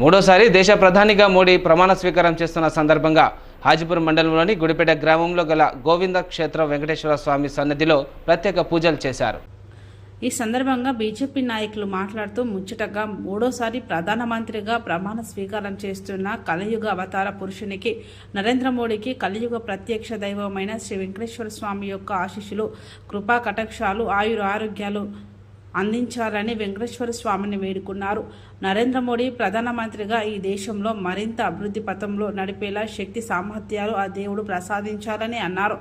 మూడోసారి దేశ ప్రధానిగా మోడీ ప్రమాణ స్వీకారం చేస్తున్న సందర్భంగా హాజీపూర్ మండలంలోని గుడిపేట గ్రామంలో గల గోవింద క్షేత్ర వెంకటేశ్వర స్వామి సన్నిధిలో ప్రత్యేక పూజలు చేశారు. ఈ సందర్భంగా బీజేపీ నాయకులు మాట్లాడుతూ ముచ్చటగా మూడోసారి ప్రధానమంత్రిగా ప్రమాణ స్వీకారం చేస్తున్న కలియుగ అవతార పురుషునికి నరేంద్ర మోడీకి కలియుగ ప్రత్యక్ష దైవమైన శ్రీ వెంకటేశ్వర స్వామి యొక్క ఆశీస్సులు కృపా కటాక్షాలు ఆయుర ఆరోగ్యాలు అందించాలని వెంకటేశ్వర స్వామిని వేడుకున్నారు. నరేంద్ర మోడీ ప్రధానమంత్రిగా ఈ దేశంలో మరింత అభివృద్ధి పథంలో నడిపేలా శక్తి సామర్థ్యాలు ఆ దేవుడు ప్రసాదించాలని అన్నారు.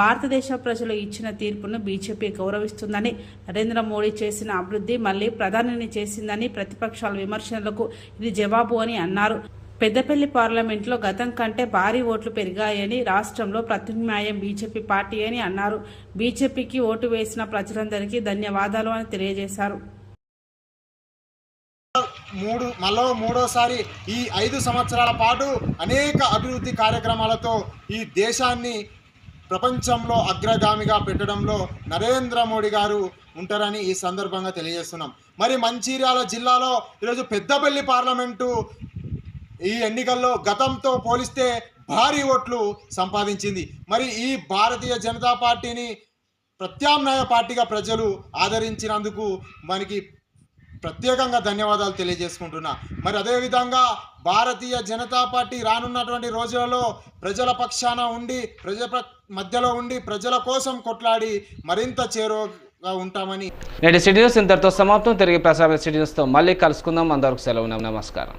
భారతదేశ ప్రజలు ఇచ్చిన తీర్పును బీజేపీ గౌరవిస్తుందని నరేంద్ర మోడీ చేసిన అభివృద్ధి మళ్ళీ ప్రధానిని చేసిందని ప్రతిపక్షాల విమర్శనలకు ఇది జవాబు అని అన్నారు. పెద్దపల్లి పార్లమెంట్లో గతం కంటే భారీ ఓట్లు పెరిగాయని రాష్ట్రంలో ప్రత్యామ్నాయం బీజేపీ పార్టీ అని అన్నారు. బీజేపీకి ఓటు వేసిన ప్రజలందరికీ ధన్యవాదాలు అని తెలియజేశారు. మూడు మళ్ళీ మూడోసారి ఈ ఐదు సంవత్సరాల పాటు అనేక అభివృద్ధి కార్యక్రమాలతో ఈ దేశాన్ని ప్రపంచంలో అగ్రగామిగా పెట్టడంలో నరేంద్ర మోడీ గారు ఉంటారని ఈ సందర్భంగా తెలియజేస్తున్నాం. మరి మంచిర్యాల జిల్లాలో ఈరోజు పెద్దపల్లి పార్లమెంటు ఈ ఎన్నికల్లో గతంతో పోలిస్తే భారీ ఓట్లు సంపాదించింది. మరి ఈ భారతీయ జనతా పార్టీని ప్రత్యామ్నాయ పార్టీగా ప్రజలు ఆదరించినందుకు మనకి ప్రత్యేకంగా ధన్యవాదాలు తెలియజేసుకుంటున్నా. మరి అదేవిధంగా భారతీయ జనతా పార్టీ రానున్నటువంటి రోజులలో ప్రజల పక్షాన ఉండి ప్రజల మధ్యలో ఉండి ప్రజల కోసం కొట్లాడి మరింత చేరువగా ఉంటామని నేటి సిటీ న్యూస్ ఇంతటితో సమాప్తం. తిరిగి ప్రసార సిటీ న్యూస్తో మళ్ళీ కలుసుకుందాం. అందరికి సెలవు. నమస్కారం.